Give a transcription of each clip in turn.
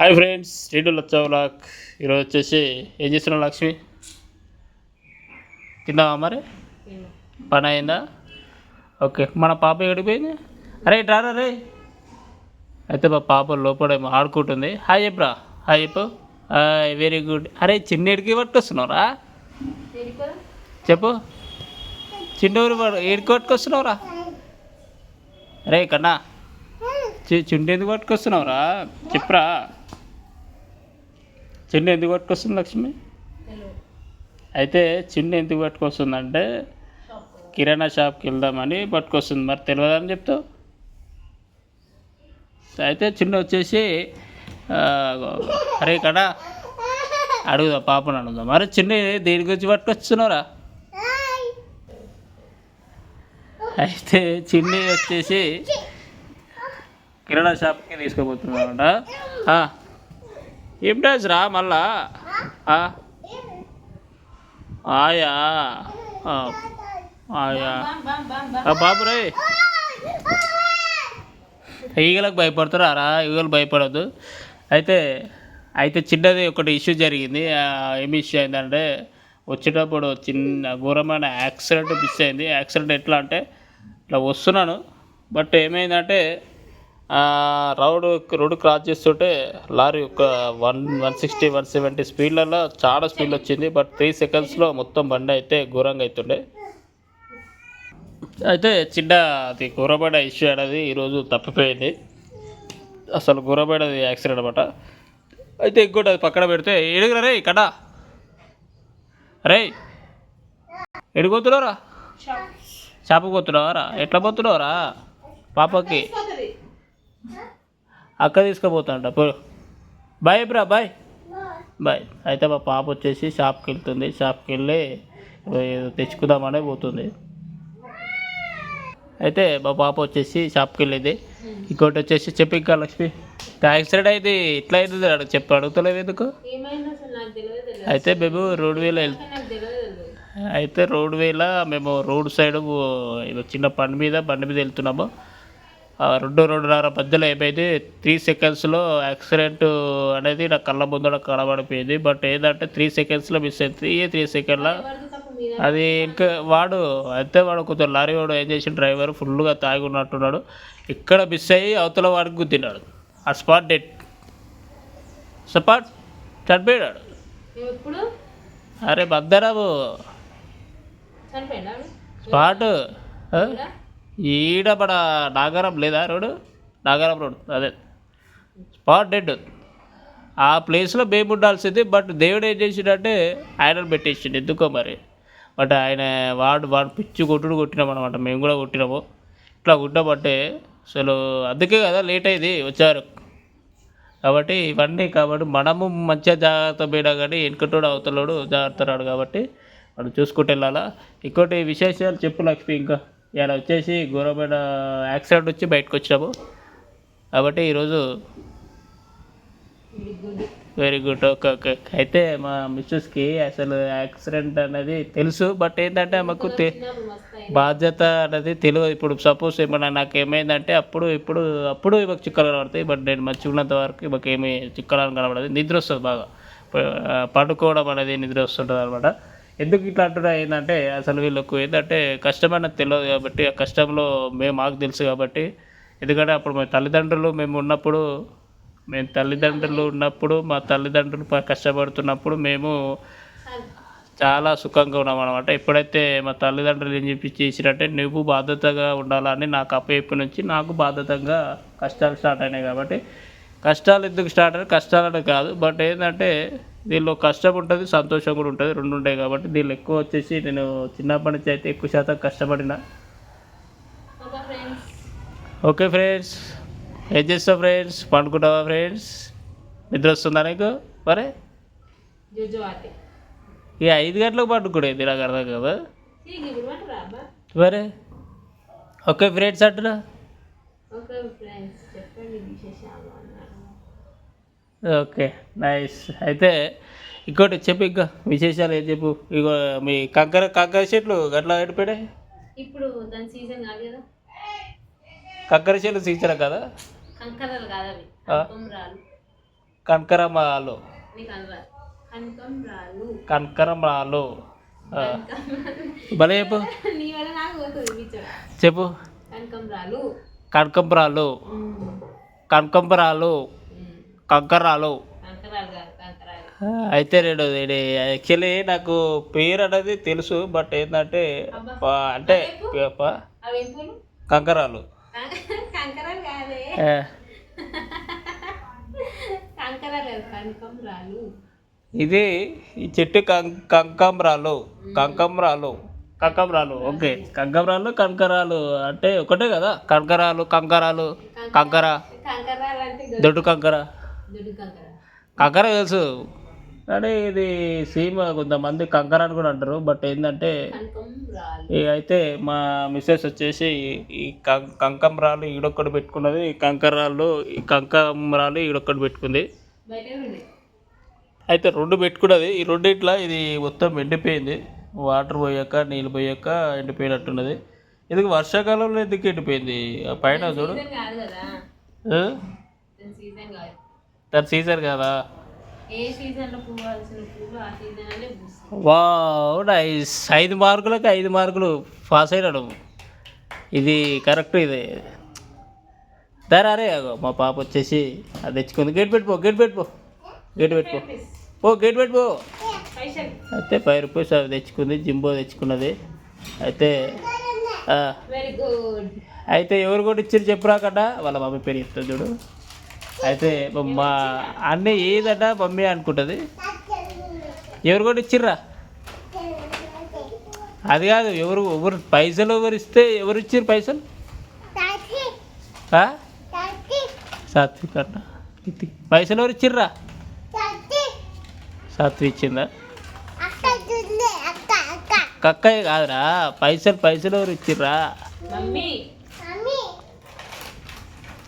Hi friends radio లచ్చవలాక్ ఈరోజు వచ్చేసి ఏం చేస్తున్నావు లక్ష్మి? తిన్నావా మరి? పని అయిందా? ఓకే మన పాప ఎక్కడిపోయింది అరే రారా రే. అయితే మా పాప లోపడేమో ఆడుకుంటుంది. హాయ్ చెప్పరా హాయ్ చెప్పు. హాయ్ వెరీ గుడ్ అరే చిన్నడికి పట్టుకొస్తున్నావురా చెప్పు. చిన్నూరు ఏడికి పట్టుకొస్తున్నావురా అరే కన్నా. చి- చిండి ఎందుకు పట్టుకొస్తున్నావురా చెప్పురా చిండి ఎందుకు పట్టుకొస్తుంది లక్ష్మి? అయితే చిండి ఎందుకు పట్టుకొస్తుందంటే కిరాణా షాప్కి వెళ్దామని పట్టుకొస్తుంది. మరి తెలియదని చెప్తావు? అయితే చిన్న వచ్చేసి అరే కదా అడుగుదా పాపను అడుగుదా. మరి చిన్న దేని గురించి పట్టుకొచ్చున్నారా అయితే చిన్ని వచ్చేసి కిరాణా షాప్కి తీసుకుపోతున్నామంట ఆ. ఏం రా మళ్ళా? ఆయా. ఆయా. బాబురే బాబు ఈగలకు భయపడతారా రా? ఈగలు భయపడద్దు. అయితే అయితే చిన్నది ఒకటి ఇష్యూ జరిగింది. ఏమి ఇష్యూ అయిందంటే వచ్చేటప్పుడు చిన్న ఘోరమైన యాక్సిడెంట్ మిస్ అయింది. యాక్సిడెంట్ ఎట్లా అంటే ఇట్లా వస్తున్నాను. బట్ ఏమైందంటే ఆ, రోడ్ రోడ్ క్రాస్ చేస్తుంటే లారీ ఒక one one sixty one seventy స్పీడ్లలో చాలా స్పీడ్ వచ్చింది. బట్ త్రీ సెకండ్స్లో మొత్తం బండి అయితే ఘోరంగా అవుతుండే. అయితే చిన్న అది గుర్రబడ ఇష్యూ అనేది ఈరోజు తప్పిపోయింది. అసలు గుర్రబడది యాక్సిడెంట్ అనమాట అయితే ఇంకోటి అది పక్కన పెడితే ఎడుగురా రే కడా రే ఎడుగుతున్నారా చేపకు పోతున్నావారా? ఎట్లా పోతున్నావురా? పాపకి. అక్క తీసుకుపోతాంట. పో. బాయ్ బ్రా బాయ్. బాయ్. అయితే మా పాప వచ్చేసి షాప్కి వెళ్తుంది. షాప్కి వెళ్ళి ఏదో తెచ్చుకుందామనే పోతుంది. అయితే మా పాప వచ్చేసి షాప్కి వెళ్ళింది. ఇంకోటి వచ్చేసి చెప్పి ఇంకా లక్ష్మి. యాక్సిడెంట్ అయితే ఇట్లా అయింది అడుగు చెప్పి అడుగుతలేవు ఎందుకు? అయితే మేము రోడ్ వేలో అయితే రోడ్ వేల మేము రోడ్ సైడ్ చిన్న బండి మీద బండి మీద వెళ్తున్నాము. రెండు రెండున్నర మధ్యలో ఏమైంది త్రీ సెకండ్స్లో యాక్సిడెంట్ అనేది నా కళ్ళ ముందర కనబడిపోయింది. బట్ ఏంటంటే త్రీ సెకండ్స్లో మిస్ అయింది. త్రీ త్రీ సెకండ్లో అది ఇంకా వాడు అయితే వాడు కొంచెం లారీ వాడు ఏం చేసిన డ్రైవర్ ఫుల్గా తాగి ఉన్నట్టున్నాడు. ఇక్కడ మిస్ అయ్యి అవతల వాడికి గుద్దినాడు. ఆ స్పాట్ డెడ్ స్పాట్ ఎప్పుడు? అరే బద్దరాబు స్పాట్? ఈడ మన నాగారం లేదా రోడ్ నాగారం రోడ్ అదే. Spot dead. ఆ ప్లేస్లో మేము ఉండాల్సింది బట్ దేవుడు ఏం చేసిండంటే ఆయనను పెట్టేసిండు. ఎందుకో మరి? బట్ ఆయన వాడు వాడు పిచ్చి కొట్టుడు కొట్టినాం అనమాట మేము కూడా కొట్టినాము. ఇట్లా కొట్టామంటే అసలు అందుకే కదా లేట్ అయింది వచ్చారు. కాబట్టి ఇవన్నీ కాబట్టి మనము మంచిగా జాగ్రత్త పోయినా కానీ వెనుకటోడు అవతలోడు జాగ్రత్త రాడు కాబట్టి మనం చూసుకుంటూ వెళ్ళాలా? ఇంకోటి విశేషాలు చెప్పు లక్ష్మి ఇంకా. ఇలా వచ్చేసి ఘోరమైన యాక్సిడెంట్ వచ్చి బయటకు వచ్చినాము. కాబట్టి ఈరోజు వెరీ గుడ్ ఓకే ఓకే అయితే మా మిస్సెస్కి అసలు యాక్సిడెంట్ అనేది తెలుసు. బట్ ఏంటంటే మాకు తె బాధ్యత అనేది తెలియదు ఇప్పుడు సపోజ్ ఏమన్నా నాకు ఏమైందంటే అప్పుడు ఇప్పుడు అప్పుడు మాకు చిక్కలు కనబడతాయి. బట్ నేను మంచిగా ఉన్నంత వరకు మాకు ఏమి చిక్కలు కనబడదు నిద్ర వస్తుంది బాగా. పడుకోవడం అనేది నిద్ర వస్తుంటుంది అనమాట ఎందుకు ఇట్లా అంటున్నా ఏంటంటే అసలు వీళ్ళకు ఏంటంటే కష్టం తెలియదు కాబట్టి ఆ కష్టంలో మేము మాకు తెలుసు కాబట్టి ఎందుకంటే అప్పుడు మా తల్లిదండ్రులు మేము ఉన్నప్పుడు మేము తల్లిదండ్రులు ఉన్నప్పుడు మా తల్లిదండ్రులు కష్టపడుతున్నప్పుడు మేము చాలా సుఖంగా ఉన్నాం అనమాట ఎప్పుడైతే మా తల్లిదండ్రులు ఏం చెప్పి చేసినట్టే నువ్వు బాధ్యతగా ఉండాలని నాకు అప్పయ్యప్పటి నుంచి నాకు బాధ్యతగా కష్టాలు స్టార్ట్ అయినాయి కాబట్టి కష్టాలు ఎందుకు స్టార్ట్ అయినాయి? కష్టాలని కాదు బట్ ఏంటంటే దీనిలో కష్టం ఉంటుంది సంతోషం కూడా ఉంటుంది. రెండు ఉంటాయి కాబట్టి దీనిలో ఎక్కువ వచ్చేసి నేను చిన్నప్పటి నుంచి అయితే ఎక్కువ శాతం కష్టపడిన. Okay friends. ఏం చేస్తావు ఫ్రెండ్స్? పండుకుంటావా ఫ్రెండ్స్? నిద్ర వస్తుందా నీకు? మరే? ఇక ఐదు గంటలకు పండుకునేది నాకు అర్థం కదా? మరే? ఓకే ఫ్రెండ్స్ అంటున్నా. ఒక ఫ్రెండ్స్ చెప్పండి విశేషాలు. Okay nice. అయితే ఇంకోటి చెప్పు ఇంకా విశేషాలు ఏం చెప్పు? ఇగో మీ కంకర కంకర చెట్లు గట్లా ఎడిపోయాయి ఇప్పుడు దాని సీజన్ కాదు కదా. కంకర చెట్లు సీజన్ కదా? కంకరలు కాదు అవి. ఆ? కొమ్మరాలు కనకరమాలు నీకు అనరా కనకం రాలు కనకరమాలు ఆ. భలే చెప్పు. నీ వల్ల నాకు పోతుంది పిచ్చోడా. చెప్పు. కనకం రాలు కనకంబరాలు కనకంబరాలు కంకరాలు. కంకరాలు కంకరాలు. అయితే నేను యాక్చువల్లీ నాకు పేరు అనేది తెలుసు బట్ ఏంటంటే అంటే కంకరాలు. కంకరాలు కంకరాలు ఇది ఈ చెట్టు కం కంకంబరాలు కంకంబరాలు కంకంబరాలు ఓకే కంకంబరాలు కంకరాలు అంటే ఒకటే కదా? కంకరాలు కంకరాలు కంకర. కంకరాలు దొడ్డు కంకర. కంకర తెలుసు. కానీ ఇది సీమ కొంతమంది కంకర అని కూడా అంటారు. బట్ ఏంటంటే ఇక అయితే మా మిస్సెస్ వచ్చేసి ఈ కం- కంకంబరాలు ఈడొక్కటి పెట్టుకున్నది ఈ కంకరాలు ఈ కంకమరాలు ఈడొక్కటి పెట్టుకుంది. అయితే రెండు పెట్టుకున్నది. ఈ రెండిట్లా ఇది మొత్తం ఎండిపోయింది. వాటర్ పోయాక నీళ్ళు పోయాక ఎండిపోయినట్టున్నది. ఇది వర్షాకాలంలో ఎందుకు ఎండిపోయింది? పైన చూడు. సీజన్ కాదు. కదా? దాని సీజన్ కాదు కదా వా నైస్ ఐదు మార్కులకి ఐదు మార్కులు పాస్ అయినాడు. ఇది కరెక్ట్ ఇది. దారా అరే మా పాప వచ్చేసి అది తెచ్చుకుంది. గేట్ పెట్టుకో గేట్ పెట్టుకో గేట్ పెట్టుకో పో. గేట్ పెట్టుకో అయితే ఫైవ్ రూపీస్ అవి తెచ్చుకుంది జింబో తెచ్చుకున్నది. అయితే ఆ, వెరీ గుడ్ అయితే ఎవరు కూడా ఇచ్చారు చెప్పురాకట వాళ్ళ మమ్మీ పేరు చెప్తుంది చూడు. అయితే మా అన్నీ ఏదట మమ్మీ అనుకుంటుంది. ఎవరు కూడా ఇచ్చిర్రా? అది కాదు ఎవరు ఎవరు పైసలు ఎవరు ఇస్తే ఎవరు ఇచ్చారు పైసలు? సాత్విక్ అన్న. పైసలు ఎవరు ఇచ్చిర్రా? సాత్విక్ ఇచ్చిందా? కక్కయ్య కాదురా పైసలు పైసలు ఎవరు ఇచ్చిర్రా? మమ్మీ.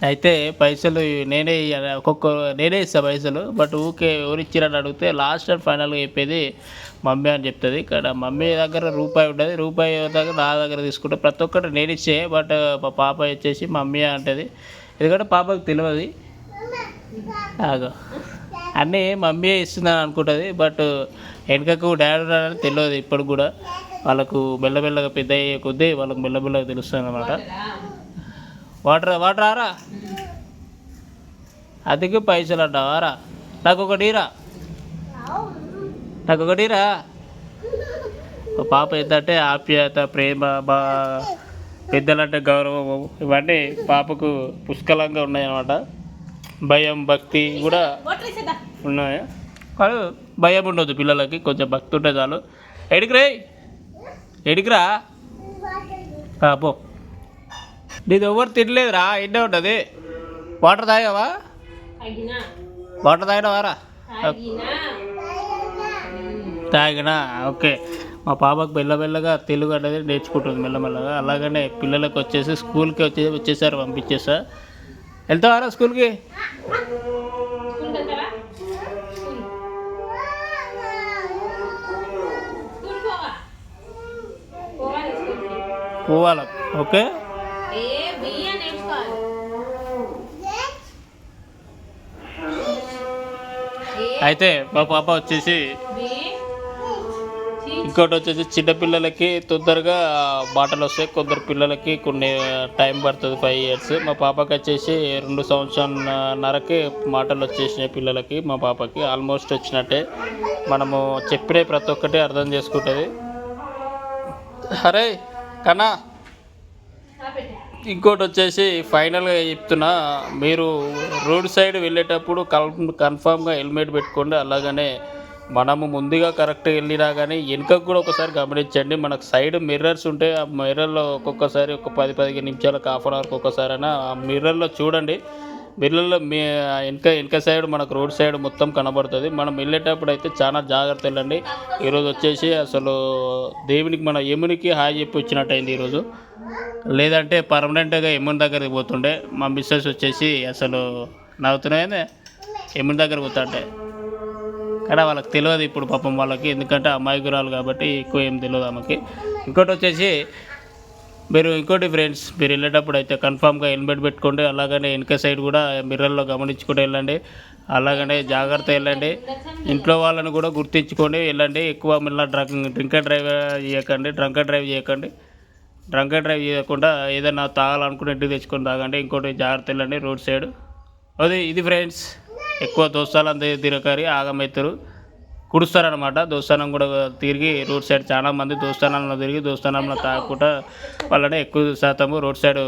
అయితే పైసలు నేనే ఒక్కొక్క నేనే ఇస్తాను పైసలు బట్ ఊకే ఎవరు ఇచ్చిరని అడిగితే లాస్ట్ అండ్ ఫైనల్గా చెప్పేది మమ్మీ అని చెప్తుంది. ఇక్కడ మమ్మీ దగ్గర రూపాయి ఉంటుంది రూపాయి దగ్గర నా దగ్గర తీసుకుంటే ప్రతి ఒక్కటి నేను ఇచ్చే బట్ మా పాప వచ్చేసి మమ్మీ అంటది. ఎందుకంటే పాపకు తెలియదు. ఆగో. అన్నీ మమ్మీ ఇస్తుందని అనుకుంటుంది బట్ వెనుకకు డాడీ ఉన్నాడని తెలియదు ఇప్పుడు కూడా. వాళ్ళకు మెల్లమెల్లగా పెద్ద అయ్యే కొద్దీ వాళ్ళకు మెల్లమెల్లగా తెలుస్తుంది అనమాట వాటర్ వాటర్ ఆరా? అదికి పైసలు అంటావారా నాకు ఒకటిరా నాకు ఒకటిరా పాప ఏంటంటే ఆప్యాయత ప్రేమ బా పెద్దలంటే గౌరవం ఇవన్నీ పాపకు పుష్కలంగా ఉన్నాయన్నమాట. భయం భక్తి కూడా ఉన్నాయి? కాదు భయం ఉండదు పిల్లలకి కొంచెం భక్తి ఉంటే చాలు. ఎడికి రే? ఎడికిరా పాపం పో. నీది ఎవరు తినలేదురా ఎండే ఉంటుంది వాటర్ తాగావా? వాటర్ తాగినావారా? తగినా. తాగినా ఓకే. మా పాపకు మెల్లమెల్లగా తెలుగు అనేది నేర్చుకుంటుంది మెల్లమెల్లగా. అలాగనే పిల్లలకు వచ్చేసి స్కూల్కి వచ్చే వచ్చేసారు పంపించేసా. వెళ్తావారా స్కూల్కి. పోవాల? ఓకే. అయితే మా పాప వచ్చేసి ఇంకోటి వచ్చేసి చిన్నపిల్లలకి తొందరగా మాటలు వస్తాయి. కొందరు పిల్లలకి కొన్ని టైం పడుతుంది ఫైవ్ ఇయర్స్. మా పాపకి వచ్చేసి రెండు సంవత్సరాలన్నరకి మాటలు వచ్చేసినాయి పిల్లలకి మా పాపకి. ఆల్మోస్ట్ వచ్చినట్టే. మనము చెప్పిన ప్రతి ఒక్కటి అర్థం చేసుకుంటుంది. అరే కన్నా. ఇంకోటి వచ్చేసి ఫైనల్గా చెప్తున్నా మీరు రోడ్ సైడ్ వెళ్ళేటప్పుడు కన్ కన్ఫామ్గా హెల్మెట్ పెట్టుకోండి అలాగనే మనము ముందుగా కరెక్ట్గా వెళ్ళినా కానీ వెనుకకు కూడా ఒకసారి గమనించండి మనకు సైడ్ మిర్రర్స్ ఉంటే ఆ మిర్రర్లో ఒక్కొక్కసారి ఒక పది పదిహేను నిమిషాలకు హాఫ్ అన్ అవర్కి ఒక్కసారి అయినా ఆ మిర్రర్లో చూడండి. మిర్రర్లో మీ వెనక వెనక సైడ్ మనకు రోడ్ సైడ్ మొత్తం కనబడుతుంది. మనం వెళ్ళేటప్పుడు అయితే చాలా జాగ్రత్త వెళ్ళండి ఈరోజు వచ్చేసి అసలు దేవునికి మన యమునికి హాయ్ చెప్పి వచ్చినట్టు అయింది ఈరోజు. లేదంటే పర్మనెంట్గా యముని దగ్గరికి పోతుండే. మా మిస్సెస్ వచ్చేసి అసలు నవ్వుతున్నాయి యముని దగ్గర పోతుంటే. కానీ వాళ్ళకి తెలియదు ఇప్పుడు పాపం వాళ్ళకి. ఎందుకంటే అమాయకురాలు కాబట్టి ఎక్కువ ఏం తెలియదు ఆమెకి. ఇంకోటి వచ్చేసి మీరు ఇంకోటి ఫ్రెండ్స్ మీరు వెళ్ళేటప్పుడు అయితే కన్ఫామ్గా హెల్మెట్ పెట్టుకోండి అలాగనే వెనక సైడ్ కూడా మిర్రర్లో గమనించుకుంటూ వెళ్ళండి అలాగనే జాగ్రత్త వెళ్ళండి. ఇంట్లో వాళ్ళని కూడా గుర్తించుకొని వెళ్ళండి. ఎక్కువ మళ్ళీ డ్రంక్ డ్రింక్ డ్రైవ్ చేయకండి డ్రంక్ డ్రైవ్ చేయకండి. డ్రంక్ డ్రైవ్ చేయకుండా ఏదైనా తాగాలనుకుని ఇంటికి తెచ్చుకొని తాగండి. ఇంకోటి జాగ్రత్త వెళ్ళండి రోడ్ సైడ్ అది ఇది ఫ్రెండ్స్ ఎక్కువ దోస్తాలు అంతా తిరగారి ఆగమవుతారు కుడుస్తారనమాట దోస్తానం కూడా తిరిగి రోడ్ సైడ్ చాలా మంది దోస్తానంలో తిరిగి దోస్తానంలో తాగకుండా వాళ్ళనే ఎక్కువ శాతము రోడ్ సైడ్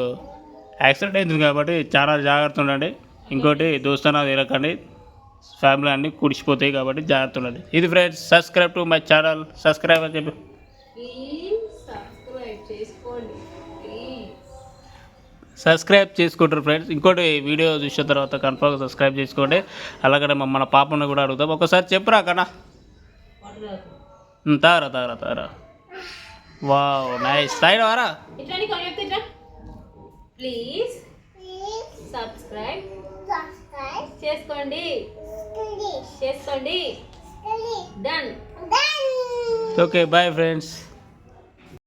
యాక్సిడెంట్ అవుతుంది కాబట్టి చాలా జాగ్రత్త ఉండండి. ఇంకోటి దోస్తానాలు తిరగండి ఫ్యామిలీ అన్నీ కుడిచిపోతాయి కాబట్టి జాగ్రత్త ఉండండి. ఇది friends subscribe to my channel. Subscribe అని చెప్పి. సబ్స్క్రైబ్ చేసుకుంటారు ఫ్రెండ్స్. ఇంకోటి వీడియో చూసిన తర్వాత కన్ఫర్మ్గా సబ్స్క్రైబ్ చేసుకోండి. అలాగే మన- మన పాపను కూడా అడుగుతాం ఒకసారి చెప్పురా కన్నా. ఉమ్, తాగరా తాగరా తాగరా. Wow nice. చెప్తే ఇట్లా? ప్లీజ్. సబ్స్క్రైబ్. చేసుకోండి. చేసుకోండి. డన్. Okay bye friends.